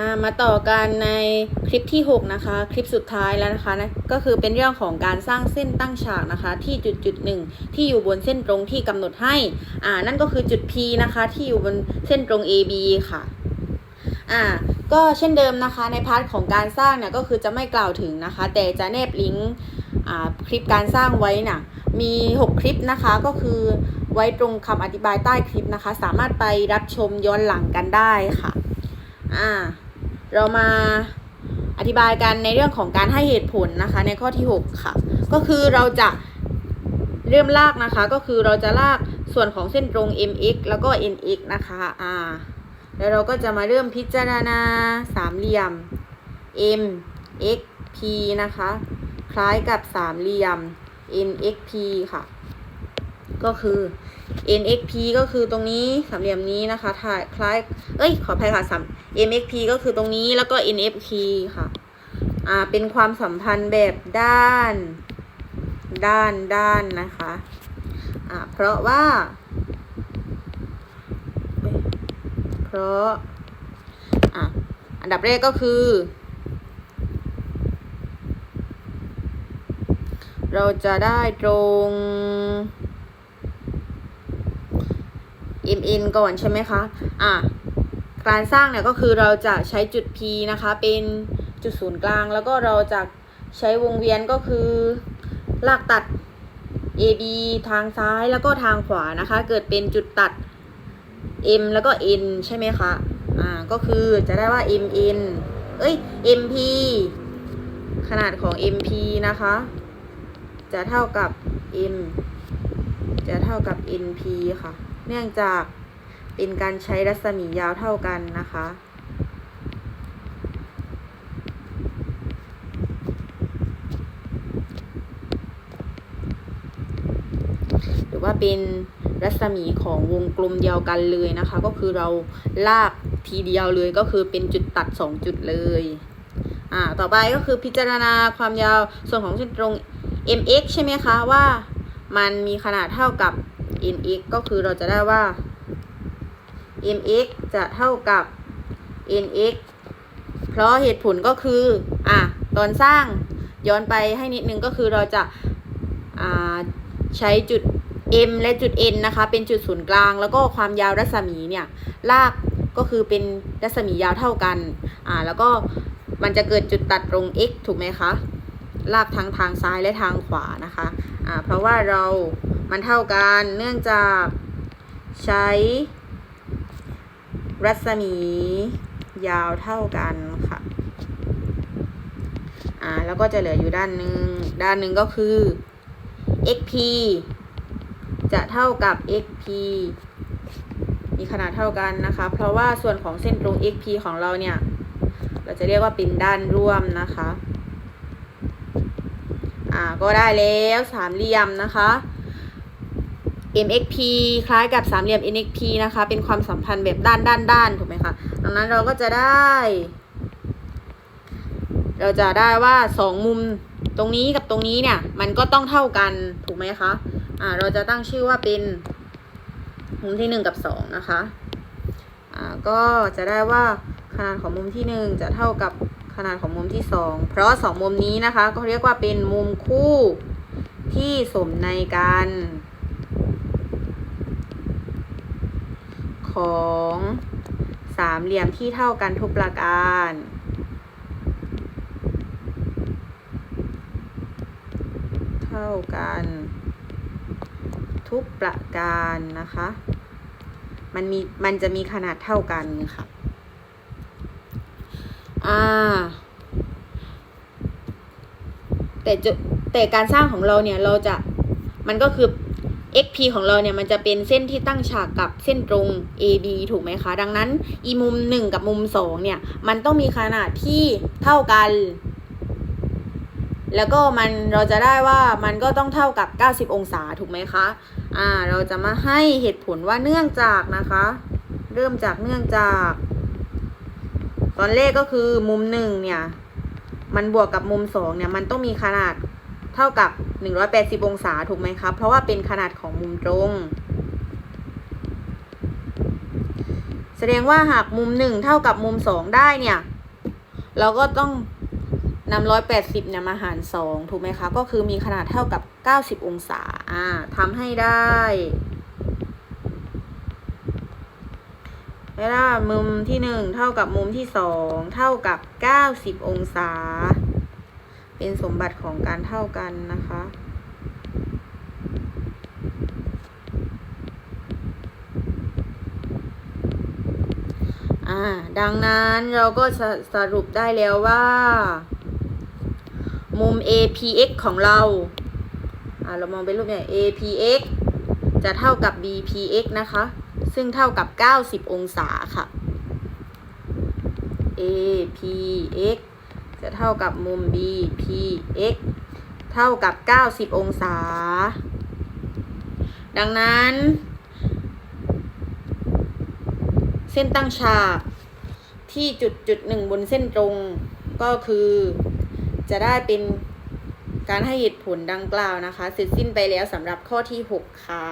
ามาต่อกันในคลิปที่ 6 นะคะ คลิปสุดท้ายแล้วนะคะนะก็คือเป็นเรื่องของการสร้างเส้นตั้งฉากนะคะ ที่จุดจุดหนึ่งที่อยู่บนเส้นตรงที่กำหนดให้อ่านั่นก็คือจุด P นะคะที่อยู่บนเส้นตรง AB ค่ะอ่าก็เช่นเดิมนะคะในพาร์ทของการสร้างเนี่ยก็คือจะไม่กล่าวถึงนะคะ แต่จะแนบลิงก์อ่าคลิปการสร้างไว้น่ะมี 6 คลิปนะคะก็คือไว้ตรงคำอธิบายใต้คลิปนะคะ สามารถไปรับชมย้อนหลังกันได้ค่ะ อ่า เรามาอธิบายกันในเรื่องของการให้เหตุผลนะคะ ในข้อที่ 6 ค่ะ ก็คือเราจะเริ่มลากนะคะ ก็คือเราจะลากส่วนของเส้นตรง mx แล้วก็ nx นะคะ อ่า แล้วเราก็จะมาเริ่มพิจารณาสามเหลี่ยม m x p นะคะ คล้ายกับสามเหลี่ยม nxp ค่ะ ก็คือ nxp ก็คือตรงนี้สามเหลี่ยมนี้นะคะถ่ายคล้าย เอ้ย ขออภัยค่ะสาม mxp ก็คือตรงนี้แล้วก็ nfp ค่ะ อ่า เป็นความสัมพันธ์แบบด้าน ด้าน ด้านนะคะ อ่า เพราะว่า เพราะ อะอันดับแรกก็คือ เราจะได้ตรง mn ก่อนใช่ไหมคะ อะ การสร้างเนี่ยก็คือเราจะใช้จุด P นะคะ เป็นจุดศูนย์กลาง แล้วก็เราจะใช้วงเวียนก็คือลากตัด AB ทางซ้ายแล้วก็ทางขวานะคะ เกิดเป็นจุดตัด M แล้วก็ N ใช่ไหมคะ อ่า ก็คือจะได้ว่า MN เอ้ย MP ขนาดของ MP นะคะ จะเท่ากับ M จะเท่ากับ NP ค่ะ เนื่องจากเป็นการใช้รัศมียาวเท่ากันนะคะ หรือว่าเป็นรัศมีของวงกลมเดียวกันเลยนะคะ ก็คือเราลากทีเดียวเลยก็คือเป็นจุดตัด 2 จุดเลย อ่า ต่อไปก็คือพิจารณาความยาวส่วนของเส้นตรง mx ใช่ไหมคะว่า มันมีขนาดเท่ากับ nx ก็คือเราจะได้ว่า mx จะเท่ากับ nx เพราะเหตุผลก็คือ อะ ตอนสร้างย้อนไปให้นิดนึงก็คือเราจะอ่าใช้จุด m และจุด n นะคะ เป็นจุดศูนย์กลาง แล้วก็ความยาวรัศมีเนี่ย ลากก็คือเป็นรัศมียาวเท่ากัน อ่า แล้วก็มันจะเกิดจุดตัดตรง x ถูกไหมคะ ลากทั้งทางซ้ายและทางขวานะคะ เพราะว่าเรามันเท่ากันเนื่องจากใช้รัศมียาวเท่ากันค่ะ อ่า แล้วก็จะเหลืออยู่ด้านหนึ่ง ด้านหนึ่งก็คือ xp จะเท่ากับ xp มีขนาดเท่ากันนะคะ เพราะว่าส่วนของเส้นตรง xp ของเราเนี่ย เราจะเรียกว่าเป็นด้านร่วมนะคะ อ่าก็ได้แล้วสามเหลี่ยมนะคะ mxp คล้ายกับสามเหลี่ยม nxp นะคะ เป็นความสัมพันธ์แบบด้านด้านด้านถูกไหมคะดังนั้นเราก็จะได้ เราจะได้ว่าสองมุมตรงนี้กับตรงนี้เนี่ย มันก็ต้องเท่ากันถูกไหมคะอ่าเราจะตั้งชื่อว่าเป็น มุมที่หนึ่งกับสองนะคะอ่าก็จะได้ว่าขนาดของมุมที่หนึ่งจะเท่ากับ ขนาดของมุมที่สองเพราะสองมุมนี้นะคะก็เรียกว่าเป็นมุมคู่ที่สมในกันของสามเหลี่ยมที่เท่ากันทุกประการ เท่ากัน ทุกประการนะคะ มันมีมันจะมีขนาดเท่ากันค่ะ อ่า แต่แต่การสร้างของเราเนี่ยเราจะมันก็คือ xp ของเราเนี่ยมันจะเป็นเส้นที่ตั้งฉากกับเส้นตรง ab ถูกไหมคะ ดังนั้นอีมุม 1 กับมุม 2 เนี่ย มันต้องมีขนาดที่เท่ากัน แล้วก็มันเราจะได้ว่ามันก็ต้องเท่ากับ 90 องศาถูกไหมคะ อ่า เราจะมาให้เหตุผลว่าเนื่องจากนะคะ เริ่มจากเนื่องจาก ตอนแรกก็คือมุมหนึ่งเนี่ย มันบวกกับมุมสองเนี่ยมันต้องมีขนาดเท่ากับ 180 องศาถูกไหมคะเพราะว่าเป็นขนาดของมุมตรง แสดงว่าหากมุมหนึ่งเท่ากับมุมสองได้เนี่ย เราก็ต้องนำร้อยแปดสิบเนี่ยมาหารสองถูกไหมคะ ก็คือมีขนาดเท่ากับเก้าสิบองศาอ่าทำให้ได้ แล้วมุมที่หนึ่งเท่ากับมุมที่สองเท่ากับเก้าสิบองศา เป็นสมบัติของการเท่ากันนะคะอ่าดังนั้นเราก็สสรุปได้แล้วว่า มุม APX ของเราอ่าเรามองเป็นรูปเนี่ย APX จะเท่ากับ BPX นะคะ ซึ่งเท่ากับ 90 องศาค่ะ APX จะเท่ากับมุม BPX เท่ากับ 90 องศา ดังนั้น เส้นตั้งฉากที่จุดจุดหนึ่งบนเส้นตรงก็คือ จะได้เป็นการให้เหตุผลดังกล่าวนะคะ เสร็จสิ้นไปแล้วสำหรับข้อที่ 6 ค่ะ